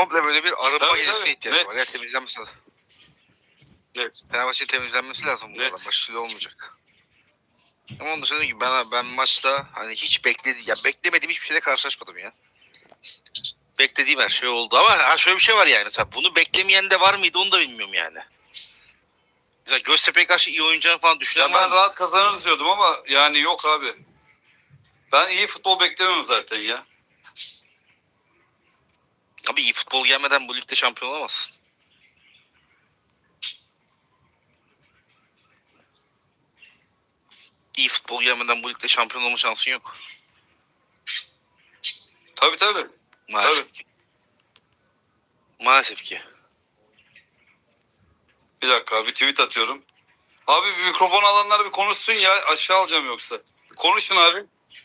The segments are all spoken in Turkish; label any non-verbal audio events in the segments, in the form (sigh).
komple böyle bir arınma Tabii, gecesine tabii. ihtiyacı Net. var. Ya temizlenmesi lazım. Evet. Fenerbahçe'nin temizlenmesi lazım bunlardan. Net. Başarılı olmayacak. Ama onun dışında dediğim gibi ben, ben maçta hani hiç bekledi ya beklemediğim hiçbir şeyle karşılaşmadım ya. Beklediğim her şey oldu ama ha şöyle bir şey var yani mesela bunu beklemeyen de var mıydı onu da bilmiyorum yani. Mesela Göztepe'ye karşı iyi oynayacağını falan düşünen Ya ben mı? rahat kazanırız diyordum ama yani yok abi. Ben iyi futbol beklemiyorum zaten ya. Abi iyi futbol gelmeden bu ligde şampiyon olamazsın. İyi futbol gelmeden bu ligde şampiyon olma şansın yok. Tabii tabii. Maalesef Tabii. ki. Maalesef ki. Bir dakika abi tweet atıyorum. Abi bir mikrofon alanlar bir konuşsun ya aşağı alacağım yoksa. Konuşun abi.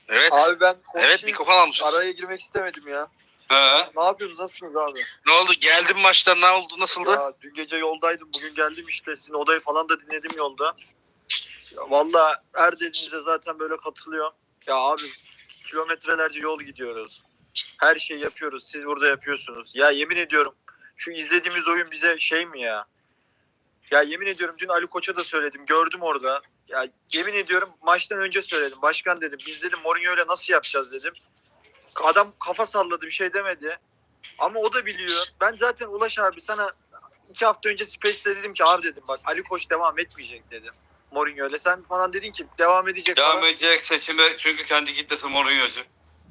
Evet. Abi ben evet konuşayım. mikrofon almışız. Araya girmek istemedim ya. He. Ne yapıyorsunuz? Nasılsınız abi? Ne oldu? Geldim maçtan ne oldu? Nasıldı? Ya dün gece yoldaydım. Bugün geldim işte. Sizin odayı falan da dinledim yolda. Ya Valla her dediğinize zaten böyle katılıyorum. Ya abi kilometrelerce yol gidiyoruz. Her şeyi yapıyoruz. Siz burada yapıyorsunuz. Ya yemin ediyorum şu izlediğimiz oyun bize şey mi ya? Ya yemin ediyorum dün Ali Koç'a da söyledim. Gördüm orada. Ya yemin ediyorum maçtan önce söyledim. Başkan dedim. Biz dedim Mourinho'yla nasıl yapacağız dedim. Adam kafa salladı bir şey demedi. Ama o da biliyor. Ben zaten Ulaş abi sana iki hafta önce Space'te dedim ki abi dedim bak Ali Koç devam etmeyecek dedim. Mourinho'yla. Sen falan dedin ki devam edecek Devam falan. edecek seçimde çünkü kendi kitlesi Mourinho'cu.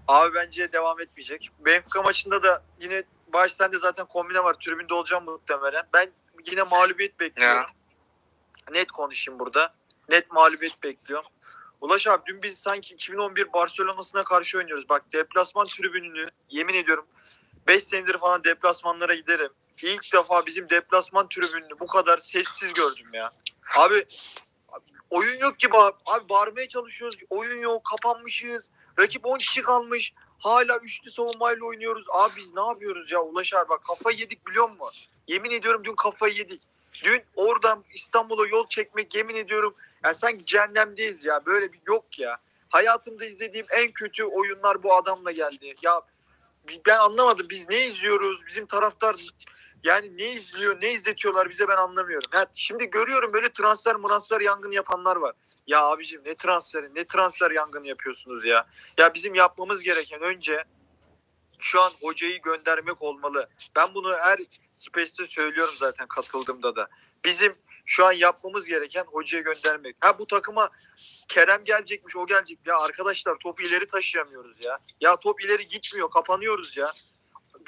Abi bence devam etmeyecek. Benfica maçında da yine baş sende zaten kombine var. Tribünde olacağım muhtemelen. Ben yine mağlubiyet bekliyorum. Net konuşayım burada. Net mağlubiyet bekliyorum. Ulaş abi dün biz sanki 2011 Barcelona'sına karşı oynuyoruz. Bak deplasman tribününü yemin ediyorum 5 senedir falan deplasmanlara giderim. İlk defa bizim deplasman tribününü bu kadar sessiz gördüm ya. Abi oyun yok ki bağ- abi bağırmaya çalışıyoruz. Oyun yok, kapanmışız. Rakip 10 kişi kalmış. Hala üçlü savunmayla oynuyoruz. Abi biz ne yapıyoruz ya Ulaş abi bak kafayı yedik biliyor musun? Yemin ediyorum dün kafayı yedik. Dün oradan İstanbul'a yol çekmek yemin ediyorum ya sanki cehennemdeyiz ya. Böyle bir yok ya. Hayatımda izlediğim en kötü oyunlar bu adamla geldi. Ya ben anlamadım. Biz ne izliyoruz? Bizim taraftar yani ne izliyor, ne izletiyorlar bize ben anlamıyorum. Ha, şimdi görüyorum böyle transfer transfer yangını yapanlar var. Ya abicim ne transferi, ne transfer yangını yapıyorsunuz ya. Ya bizim yapmamız gereken önce şu an hocayı göndermek olmalı. Ben bunu her Space'te söylüyorum zaten katıldığımda da. Bizim şu an yapmamız gereken hocayı göndermek. Ha bu takıma Kerem gelecekmiş, o gelecek. Ya arkadaşlar topu ileri taşıyamıyoruz ya. Ya top ileri gitmiyor, kapanıyoruz ya.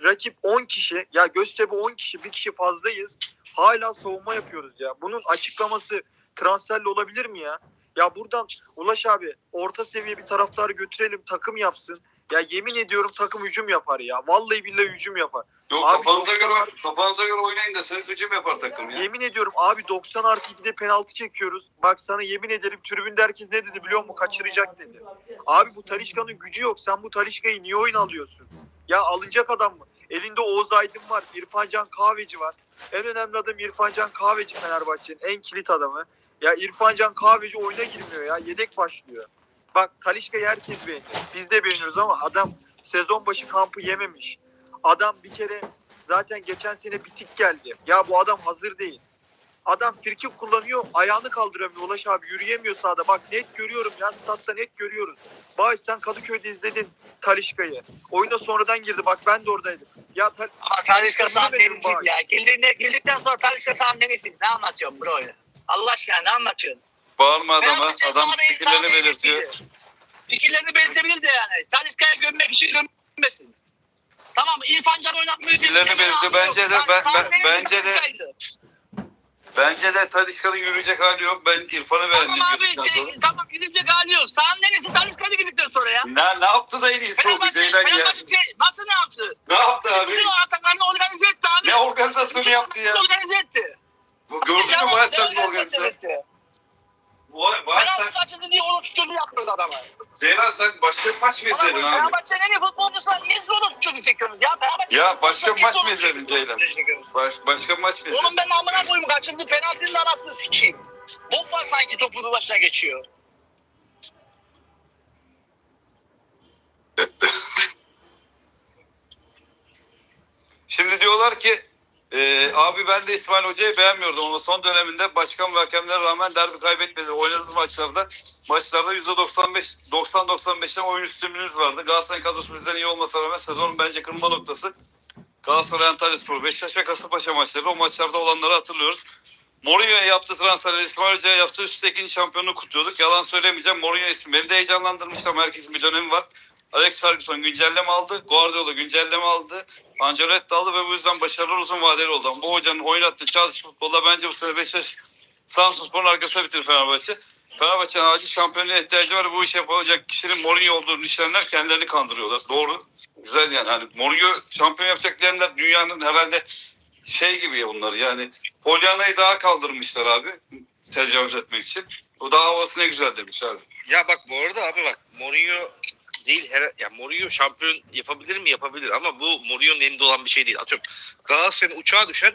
Rakip 10 kişi, ya Göztepe 10 kişi, bir kişi fazlayız. Hala savunma yapıyoruz ya. Bunun açıklaması transferle olabilir mi ya? Ya buradan Ulaş abi orta seviye bir taraftarı götürelim takım yapsın. Ya yemin ediyorum takım hücum yapar ya. Vallahi billahi hücum yapar. Yok Abi, kafanıza göre kafanıza göre oynayın da seni hücum yapar takım ya. Yemin ediyorum abi 90 artı 2'de penaltı çekiyoruz. Bak sana yemin ederim tribünde herkes ne dedi biliyor musun? Kaçıracak dedi. Abi bu Talişka'nın gücü yok. Sen bu Talişka'yı niye oyun alıyorsun? Ya alınacak adam mı? Elinde Oğuz Aydın var. İrfan Can Kahveci var. En önemli adam İrfan Can Kahveci Fenerbahçe'nin en kilit adamı. Ya İrfan Can Kahveci oyuna girmiyor ya. Yedek başlıyor. Bak Talişka'yı herkes beğeniyor. Biz de beğeniyoruz ama adam sezon başı kampı yememiş. Adam bir kere zaten geçen sene bitik geldi. Ya bu adam hazır değil. Adam frikik kullanıyor, ayağını kaldıramıyor Ulaş abi. Yürüyemiyor sahada. Bak net görüyorum ya, statta net görüyoruz. Bağış sen Kadıköy'de izledin Talişka'yı. Oyuna sonradan girdi. Bak ben de oradaydım. Ya Tal- Ama neresin bak. ya? Geldiğinde, geldikten sonra Talisca sen neresin? Ne anlatıyorsun bro ya? Allah aşkına ne anlatıyorsun? Bağırma adama. Adam fikirlerini belirtiyor. Fikirlerini belirtebilir de yani. Talisca'ya gömmek için gömmesin. Tamam İrfan Can oynatmıyor. Fikirlerini belirtiyor. Bence de- ben- ben- bence de-? Bence de Talişka'nın yürüyecek hali yok. Ben İrfan'ı beğendim. Tamam abi şey, tamam gidecek hali yok. Sağın neresi Talisca'yı girdikten sonra ya? Ne, ne yaptı da en iyisi oldu Ceylan ya. Fenerbahçe nasıl ne yaptı? Ne yaptı abi? Bütün ataklarını organize etti abi. Ne organizasyonu yaptı ya? Organize etti. Gördün mü Yani Bağış etti? Bağış sen, Fenerbahçe açıldı diye onu çocuğu yaptırdı adama. Ceylan sen başka bir maç mı izledin abi? Fenerbahçe'nin en iyi futbolcusuna niye siz onu çocuğu çekiyorsunuz ya? Fenerbahçe Ya başka niye maç mı izledin Ceylan? Baş, başka maç mı izledin? Onun ben amına koyayım kaçırdı penaltının arasını sikeyim. Bok var sanki topu bir başına geçiyor. (laughs) Şimdi diyorlar ki e, abi ben de İsmail Hoca'yı beğenmiyordum ama son döneminde başkan ve hakemlere rağmen derbi kaybetmedi. Oynadığımız maçlarda maçlarda %95 90-95'ten oyun üstünlüğümüz vardı. Galatasaray kadrosu bizden iyi olmasına rağmen sezonun bence kırılma noktası Galatasaray Antalyaspor, Beşiktaş ve Kasımpaşa maçları. O maçlarda olanları hatırlıyoruz. Mourinho'ya yaptığı transferler, İsmail Hoca'ya yaptığı üst ikinci şampiyonluğu kutluyorduk. Yalan söylemeyeceğim. Mourinho ismi beni de heyecanlandırmıştı ama herkesin bir dönemi var. Alex Ferguson güncelleme aldı. Guardiola güncelleme aldı. Ancelotti aldı ve bu yüzden başarılar uzun vadeli oldu. Bu hocanın oynattığı Chelsea futbolda bence bu sene Beşiktaş Samsunspor'un arkasına bitirir Fenerbahçe. Fenerbahçe'nin acil şampiyonluğa ihtiyacı var. Bu işi yapacak kişinin Mourinho olduğunu düşünenler kendilerini kandırıyorlar. Doğru. Güzel yani. Hani Mourinho şampiyon yapacak diyenler dünyanın herhalde şey gibi ya yani Polyana'yı daha kaldırmışlar abi tecavüz etmek için. O daha havası ne güzel demiş abi. Ya bak bu arada abi bak Mourinho değil her ya Mourinho şampiyon yapabilir mi yapabilir ama bu Mourinho'nun elinde olan bir şey değil. Atıyorum Galatasaray'ın uçağa düşen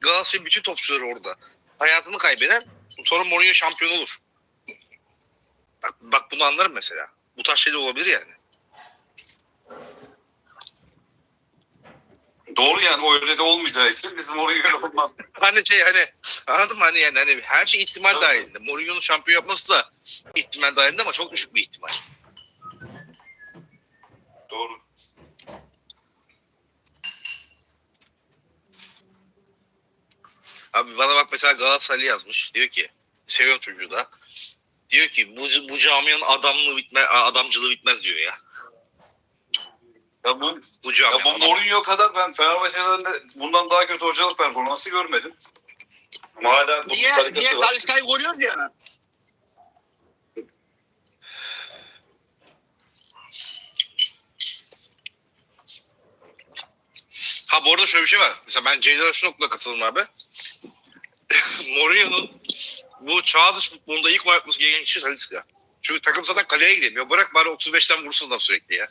Galatasaray'ın bütün topçuları orada. Hayatını kaybeden sonra Mourinho şampiyon olur. Bak, bak bunu anlarım mesela. Bu tarz şey de olabilir yani. Doğru yani o öyle de olmayacağı için bizim Mourinho olmaz. (laughs) Hani şey hani anladın mı hani yani hani her şey ihtimal dahilinde. Mourinho'nun şampiyon yapması da ihtimal dahilinde ama çok düşük bir ihtimal. Doğru. Abi bana bak mesela Galatasaraylı yazmış. Diyor ki seviyorum çocuğu da. Diyor ki bu, bu camianın adamlığı bitme, adamcılığı bitmez diyor ya. Ya bu, Bu ya bu Mourinho kadar ben Fenerbahçe'den de bundan daha kötü hocalık performansı görmedim. Hala bunun Niye, niye var. Taliska'yı koruyoruz ya? Ha bu arada şöyle bir şey var. Mesela ben Ceyda Aşınok'la katılırım abi. (laughs) Mourinho'nun bu çağ dışı futbolunda ilk oynatması gereken kişi Talisca. Çünkü takım zaten kaleye gidemiyor. Bırak bari 35'ten vursunlar sürekli ya.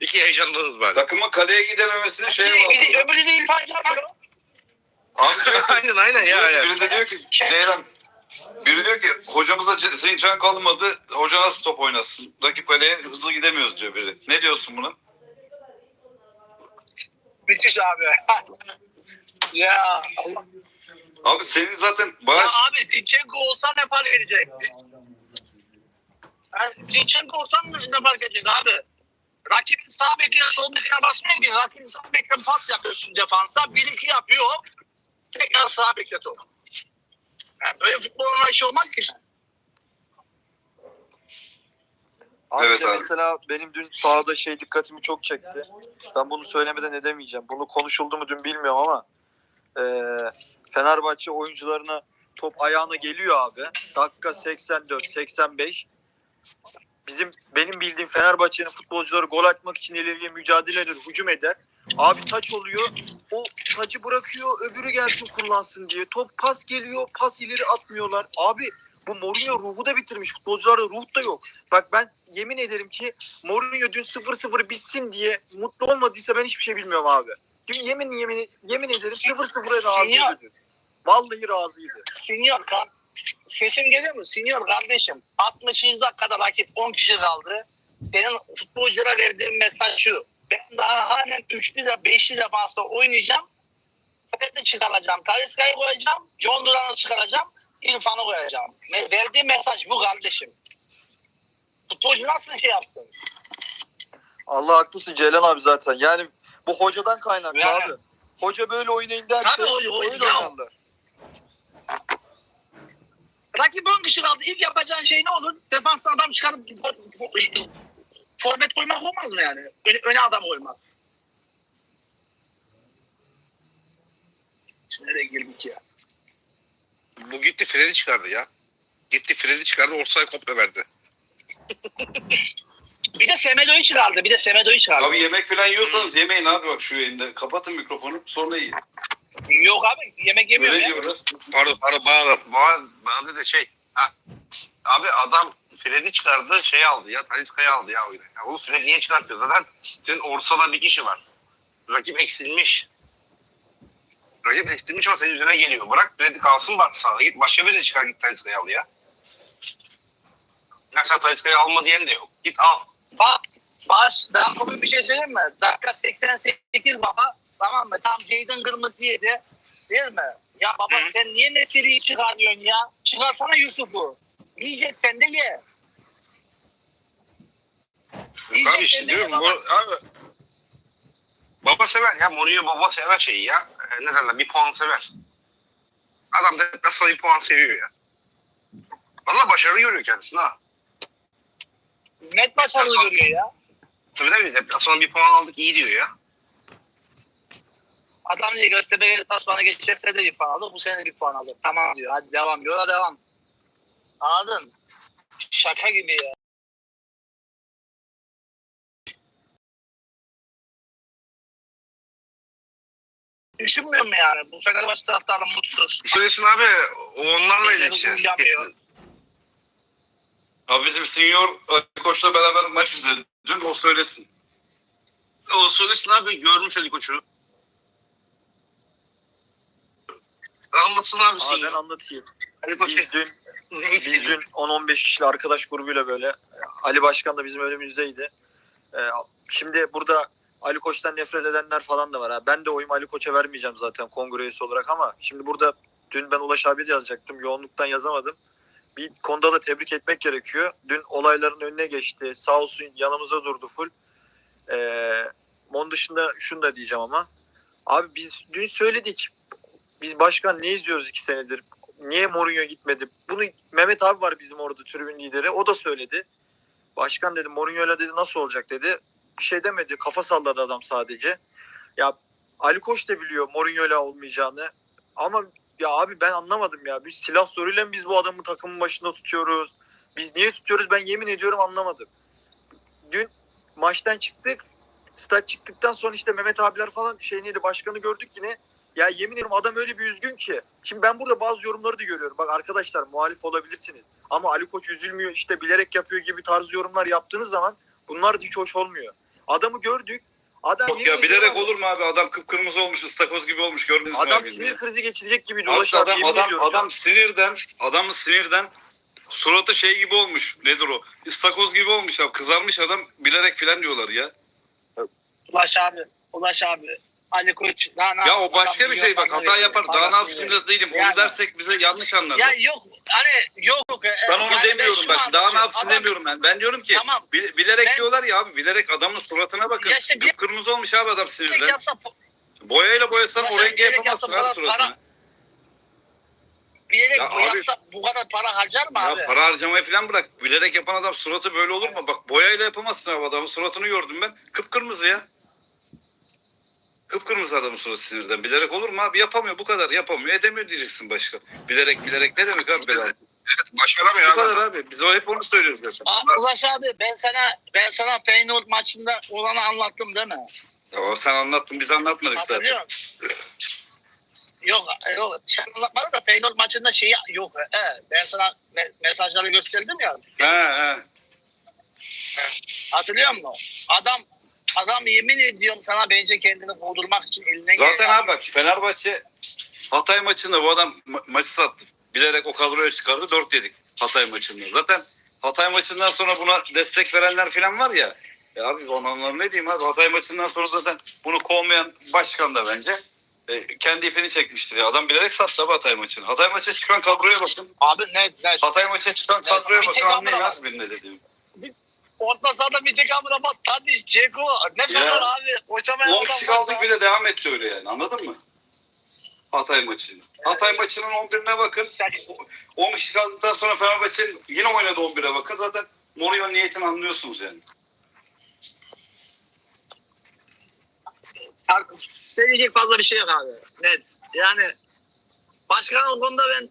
İki heyecanlanırız bari. Takımın kaleye gidememesinin şeyi Bir, bir, var. öbürü de var. Diyor ki- aynen aynen ya. ya. Biri de diyor ki Ceylan biri diyor ki hocamıza Zinçan kalmadı. Hoca nasıl top oynasın? Rakip kaleye hızlı gidemiyoruz diyor biri. Ne diyorsun buna? Müthiş abi. (laughs) ya. Abi senin zaten Ya bayağı abi Zinchenko olsa ne fark edecek? Yani Zinchenko olsa ne fark edecek abi? Rakibin sağ bekine sol bekine basmıyor ki. Rakibin sağ bekine pas yapıyorsun defansa. Bir iki yapıyor. Tekrar sağ bekle top. Yani böyle futbol anlayışı olmaz ki. Abi Evet abi. mesela benim dün sahada şey dikkatimi çok çekti. Ben bunu söylemeden edemeyeceğim. Bunu konuşuldu mu dün bilmiyorum ama e, Fenerbahçe oyuncularına top ayağına geliyor abi. Dakika 84 85. Bizim benim bildiğim Fenerbahçe'nin futbolcuları gol atmak için ileriye mücadele eder, hücum eder. Abi taç oluyor. O tacı bırakıyor, öbürü gelsin kullansın diye. Top pas geliyor, pas ileri atmıyorlar. Abi bu Mourinho ruhu da bitirmiş. Futbolcularda ruh da yok. Bak ben yemin ederim ki Mourinho dün 0-0 bitsin diye mutlu olmadıysa ben hiçbir şey bilmiyorum abi. Dün yemin yemin yemin ederim 0-0'a Senior. razıydı. dün. Vallahi razıydı. Senior kan sesim geliyor mu? Senior kardeşim 60. dakikada rakip 10 kişi kaldı. Senin futbolculara verdiğin mesaj şu. Ben daha halen üçlü de beşli defansa oynayacağım. Fred'i çıkaracağım. Taliska'yı koyacağım. John Duran'ı çıkaracağım. İrfan'ı koyacağım. Me- Verdiği mesaj bu kardeşim. Futbolcu nasıl şey yaptın? Allah haklısın Ceylan abi zaten. Yani bu hocadan kaynaklı Yani- abi. Hoca böyle oynayın derse Tabii hoca- hoca- öyle ya. oynarlar. Rakip 10 kişi kaldı. İlk yapacağın şey ne olur? Defansa adam çıkarıp forvet koymak olmaz mı yani? Öne, öne adam koymak. Nereye girdik ya? Bu gitti Fred'i çıkardı ya. Gitti Fred'i çıkardı Orsay komple verdi. Bir de Semedo'yu çıkardı. Bir de Semedo'yu çıkardı. Abi yemek falan yiyorsanız yemeyin abi bak şu yayında. Kapatın mikrofonu sonra yiyin. Yok abi yemek yemiyor Öyle ya. diyoruz. Pardon pardon bana, bana, bana dedi şey. Ha. Abi adam Fred'i çıkardı şey aldı ya Taliska'yı aldı ya oyuna. Ya oğlum Fred'i niye çıkartıyor zaten? Senin Orsa'da bir kişi var. Rakip eksilmiş. Rakip eksilmiş ama senin üzerine geliyor. Bırak Fred'i kalsın bak sağda. Git başka birini çıkar git Taliska'yı al ya. Ya sen Taliska'yı alma diyen de yok. Git al. Bak baş daha komik bir şey söyleyeyim mi? Dakika 88 baba Tamam mı? Tam Jayden kırmızı yedi. Değil mi? Ya baba Hı. sen niye Nesiri'yi çıkarıyorsun ya? Çıkarsana Yusuf'u. Yiyecek sen de ye. Yiyecek Abi işte sen de ye babası. abi baba sever ya Mourinho baba sever şeyi ya. Ee, ne derler bir puan sever. Adam deplasmana bir puan seviyor ya. Valla başarı görüyor kendisine ha. Net başarılı Deplasman- görüyor ya. Tabii tabii deplasmana bir puan aldık iyi diyor ya. Adam diyor Göztepe tasmanı geçerse de bir puan alır. Bu sene de bir puan alır. Tamam diyor. Hadi devam. Yola devam. Anladın? Şaka gibi ya. Düşünmüyor mu yani? Bu Fenerbahçe taraftarı mutsuz. Söylesin abi o onlarla ilgili. uyuyamıyor. Abi bizim senior Ali Koç'la beraber maç izledi. Dün o söylesin. O söylesin abi görmüş Ali Koç'u. Anlatsın abi Abi ben sen. anlatayım. Ali Biz dün (laughs) Biz dün 10-15 kişili arkadaş grubuyla böyle Ali Başkan da bizim önümüzdeydi. Ee, şimdi burada Ali Koç'tan nefret edenler falan da var. Ha. Ben de oyumu Ali Koç'a vermeyeceğim zaten kongre üyesi olarak ama şimdi burada dün ben Ulaş abi de yazacaktım. Yoğunluktan yazamadım. Bir konuda da tebrik etmek gerekiyor. Dün olayların önüne geçti. Sağ olsun yanımıza durdu full. Ee, onun dışında şunu da diyeceğim ama. Abi biz dün söyledik. Biz başkan ne izliyoruz iki senedir? Niye Mourinho gitmedi? Bunu Mehmet abi var bizim orada tribün lideri. O da söyledi. Başkan dedi Mourinho'yla dedi nasıl olacak dedi. Bir şey demedi. Kafa salladı adam sadece. Ya Ali Koç da biliyor Mourinho'yla olmayacağını. Ama ya abi ben anlamadım ya. Biz silah soruyla mı biz bu adamı takımın başında tutuyoruz? Biz niye tutuyoruz? Ben yemin ediyorum anlamadım. Dün maçtan çıktık. Stat çıktıktan sonra işte Mehmet abiler falan şey neydi başkanı gördük yine. Ya yemin ederim adam öyle bir üzgün ki. Şimdi ben burada bazı yorumları da görüyorum. Bak arkadaşlar muhalif olabilirsiniz. Ama Ali Koç üzülmüyor işte bilerek yapıyor gibi tarz yorumlar yaptığınız zaman bunlar hiç hoş olmuyor. Adamı gördük. Adam Yok ya bilerek olur mu abi? Adam kıpkırmızı olmuş, ıstakoz gibi olmuş. Gördünüz mü Adam abi? sinir krizi geçirecek gibi Abi dolaş abi, adam adam adam ya. sinirden, adamın sinirden suratı şey gibi olmuş. Nedir o? İstakoz gibi olmuş abi. Kızarmış adam bilerek filan diyorlar ya. Ulaş abi. Ulaş abi. Ali Koç. Daha ne Ya yapsın? o başka Adam bir şey bak. para Hata yapar. Daha ne parasını yapsın biraz değilim. Onu Yani- dersek bize yanlış anlarlar. Ya yok hani yok. e, ben onu yani demiyorum şunu bak. Daha ne yapsın Adam- demiyorum ben. Ben diyorum ki Tamam. bil- bilerek Ben- diyorlar ya abi. Bilerek adamın suratına bakın. Ya işte bir- Kırmızı olmuş abi adam Tek sinirden. yapsa Boyayla boyasan Ya sen bilerek yapamazsın yapsan abi para- suratına. bir yere Ya bu abi- yapsa bu kadar para harcar mı abi? Ya para harcamayı falan bırak. Bilerek yapan adam suratı böyle olur mu? Bak boyayla yapamazsın abi adamın suratını gördüm ben. Kıpkırmızı ya. Kıpkırmızı adamın suratı sinirden. Bilerek olur mu abi? Yapamıyor bu kadar. Yapamıyor. Edemiyor diyeceksin başka. Bilerek bilerek ne demek abi? Bedava? Başaramıyor Bu abi. kadar abi. Biz o hep onu söylüyoruz zaten. Abi Ulaş abi ben sana ben sana Feyenoord maçında olanı anlattım değil mi? Ya o sen anlattın biz anlatmadık zaten. Hatırlıyor musun? Yok yok sen anlatmadın da Feyenoord maçında şeyi yok. He, ben sana me- mesajları gösterdim ya. He he. Hatırlıyor musun? Adam adam yemin ediyorum sana bence kendini kovdurmak için elinden Zaten abi bak Fenerbahçe Hatay maçında bu adam ma- maçı sattı. Bilerek o kadroya çıkardı. 4 yedik Hatay maçında. Zaten Hatay maçından sonra buna destek verenler falan var ya. Ya abi onlara ne diyeyim abi Hatay maçından sonra zaten bunu kovmayan başkan da bence e, kendi ipini çekmiştir. Ya. Adam bilerek sattı abi Hatay maçını. Hatay maçına çıkan kadroya bakın. Abi ne ne Hatay maçına çıkan kadroya bir bakın tek anlayın abi ne dediğimi. Orta sahada bir tek amına bak Tadic, Ceko ne kadar abi kocaman 10 adam kişi varsa- kaldık bile devam etti öyle yani anladın mı? Hatay maçını. Hatay maçının 11'ine bakın. 10 kişi kaldıktan sonra Fenerbahçe'nin yine oynadı 11'e bakın. Zaten Mourinho niyetini anlıyorsunuz yani. Söyleyecek fazla bir şey yok abi. Net. Yani başkan o konuda ben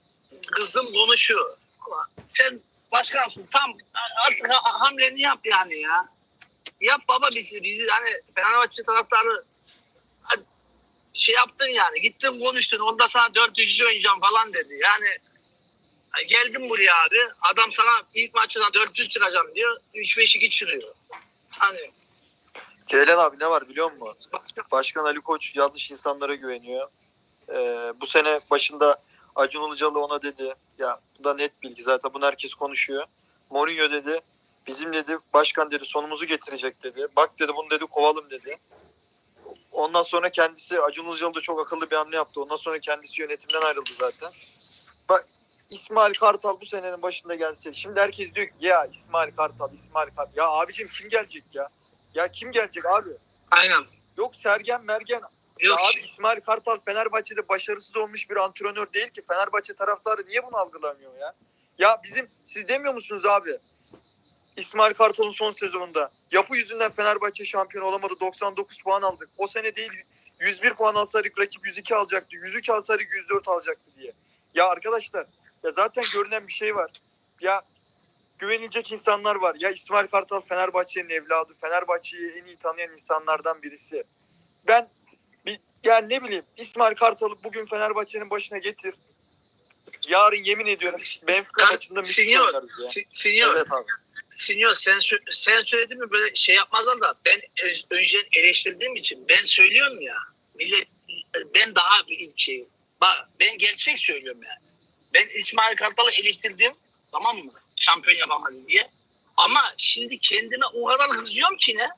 kızdım konuşuyor. Ama sen başkansın tam artık ha- hamleni yap yani ya. Yap baba bizi bizi hani Fenerbahçe taraftarı şey yaptın yani gittin konuştun onda sana 4-3 oynayacağım falan dedi. Yani geldim buraya abi adam sana ilk maçından 4-3 çıkacağım diyor 3-5-2 çıkıyor. Hani Ceylan abi ne var biliyor musun? başka Başkan Ali Koç yanlış insanlara güveniyor. Ee, bu sene başında Acun Ilıcalı ona dedi. Ya bu da net bilgi zaten bunu herkes konuşuyor. Mourinho dedi. Bizim dedi başkan dedi sonumuzu getirecek dedi. Bak dedi bunu dedi kovalım dedi. Ondan sonra kendisi Acun Ilıcalı da çok akıllı bir hamle yaptı. Ondan sonra kendisi yönetimden ayrıldı zaten. Bak İsmail Kartal bu senenin başında gelse. Şimdi herkes diyor ki ya İsmail Kartal, İsmail Kartal. Ya abicim kim gelecek ya? Ya kim gelecek abi? Aynen. Yok Sergen Mergen. Yok. Ya abi İsmail Kartal Fenerbahçe'de başarısız olmuş bir antrenör değil ki. Fenerbahçe taraftarı niye bunu algılamıyor ya? Ya bizim siz demiyor musunuz abi? İsmail Kartal'ın son sezonunda yapı yüzünden Fenerbahçe şampiyon olamadı. 99 puan aldık. O sene değil 101 puan alsaydık rakip 102 alacaktı. 103 alsaydık 104 alacaktı diye. Ya arkadaşlar ya zaten görünen bir şey var. Ya güvenilecek insanlar var. Ya İsmail Kartal Fenerbahçe'nin evladı. Fenerbahçe'yi en iyi tanıyan insanlardan birisi. Ben bir, yani ne bileyim İsmail Kartal'ı bugün Fenerbahçe'nin başına getir. Yarın yemin ediyorum Benfica maçında oynarız ya. si- Sinyor, Evet abi. Sinyor sen, sen söyledin mi böyle şey yapmazlar da ben önceden eleştirdiğim için ben söylüyorum ya millet ben daha bir şey bak ben gerçek söylüyorum yani. Ben İsmail Kartal'ı eleştirdim tamam mı? Şampiyon yapamadı diye. Ama şimdi kendime o kadar kızıyorum ki ne?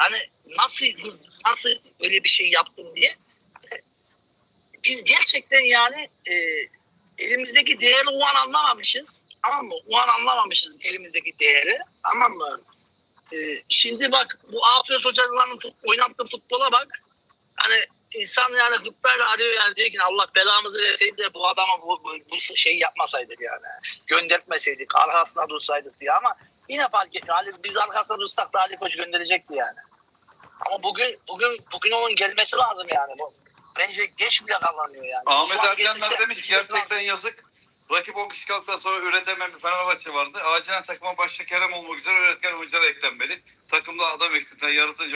Hani nasıl kız, nasıl öyle bir şey yaptım diye. Biz gerçekten yani e, elimizdeki değeri o an anlamamışız. Tamam mı? O an anlamamışız elimizdeki değeri. Tamam mı? Ee, şimdi bak bu Afiyet Hocalarının fut, oynattığı futbola bak. Hani insan yani gıptayla arıyor yani diyor ki Allah belamızı verseydi de bu adama bu, bu, bu şey yapmasaydık yani. Göndertmeseydik, arkasına dursaydık diye ama yine fark etmiyor. Ali, biz arkasına dursak da Ali Koç gönderecekti yani. Ama bugün bugün bugün onun gelmesi lazım yani. Bu, bence geç bile kalınıyor yani. Ahmet Ercanlar demiş ki gerçekten yazık. Rakip 10 kişi kaldıktan sonra üretemeyen bir Fenerbahçe vardı. Acilen takıma başta Kerem olmak üzere üretken oyuncular eklenmeli. Takımda adam eksilten, yaratıcı